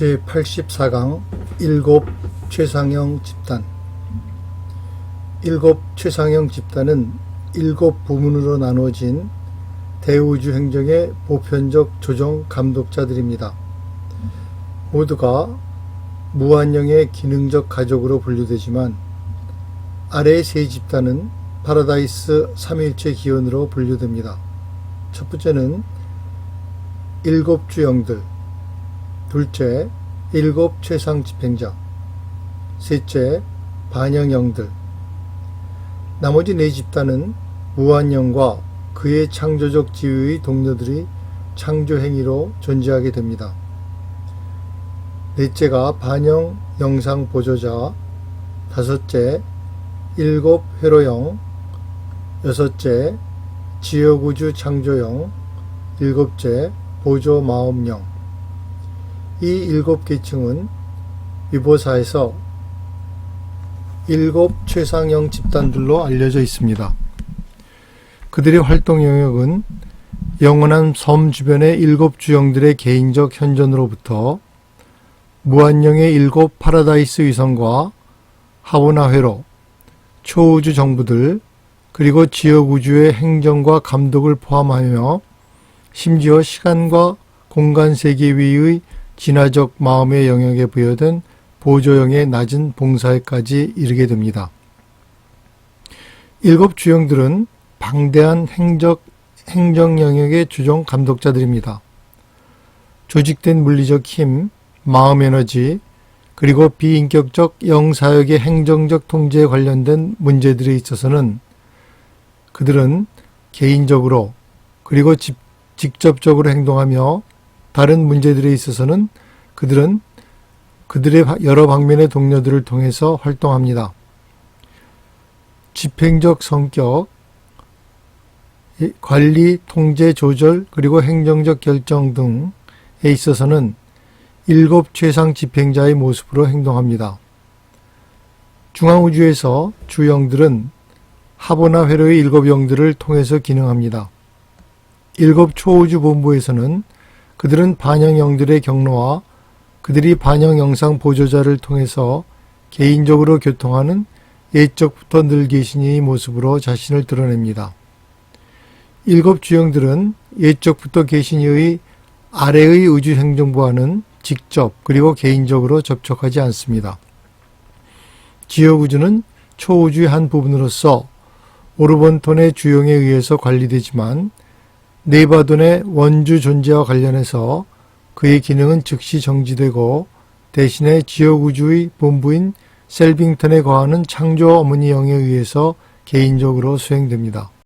제84강 일곱 최상형 집단 일곱 최상형 집단은 일곱 부문으로 나누어진 대우주 행정의 보편적 조정 감독자들입니다. 모두가 무한형의 기능적 가족으로 분류되지만 아래의 세 집단은 파라다이스 삼일체 기원으로 분류됩니다. 첫 번째는 일곱 주영들, 둘째 일곱 최상 집행자, 셋째 반영영들. 나머지 네 집단은 무한영과 그의 창조적 지위의 동료들이 창조 행위로 존재하게 됩니다. 넷째가 반영 영상 보조자, 다섯째 일곱 회로영, 여섯째 지역우주 창조영, 일곱째 보조 마음령. 이 일곱 계층은 위보사에서 일곱 최상형 집단들로 알려져 있습니다. 그들의 활동 영역은 영원한 섬 주변의 일곱 주영들의 개인적 현존으로부터 무한령의 일곱 파라다이스 위성과 하보나 회로, 초우주 정부들, 그리고 지역 우주의 행정과 감독을 포함하며 심지어 시간과 공간 세계 위의 진화적 마음의 영역에 부여된 보조형의 낮은 봉사에까지 이르게 됩니다. 일곱 주영들은 방대한 행적, 행정 영역의 주종 감독자들입니다. 조직된 물리적 힘, 마음 에너지, 그리고 비인격적 영사역의 행정적 통제에 관련된 문제들에 있어서는 그들은 개인적으로 그리고 집, 직접적으로 행동하며 다른 문제들에 있어서는 그들은 그들의 여러 방면의 동료들을 통해서 활동합니다. 집행적 성격, 관리, 통제, 조절, 그리고 행정적 결정 등에 있어서는 일곱 최상 집행자의 모습으로 행동합니다. 중앙우주에서 주영들은 하보나 회로의 일곱 영들을 통해서 기능합니다. 일곱 초우주 본부에서는 그들은 반영 영들의 경로와 그들이 반영 영상 보조자를 통해서 개인적으로 교통하는 예적부터 늘 계신 이의 모습으로 자신을 드러냅니다. 일곱 주영들은 예적부터 계신 이의 아래의 우주 행정부와는 직접 그리고 개인적으로 접촉하지 않습니다. 지역 우주는 초우주의 한 부분으로서 오르본톤의 주용에 의해서 관리되지만 네바돈의 원주 존재와 관련해서 그의 기능은 즉시 정지되고 대신에 지역 우주의 본부인 셀빙턴에 거하는 창조 어머니 영에 의해서 개인적으로 수행됩니다.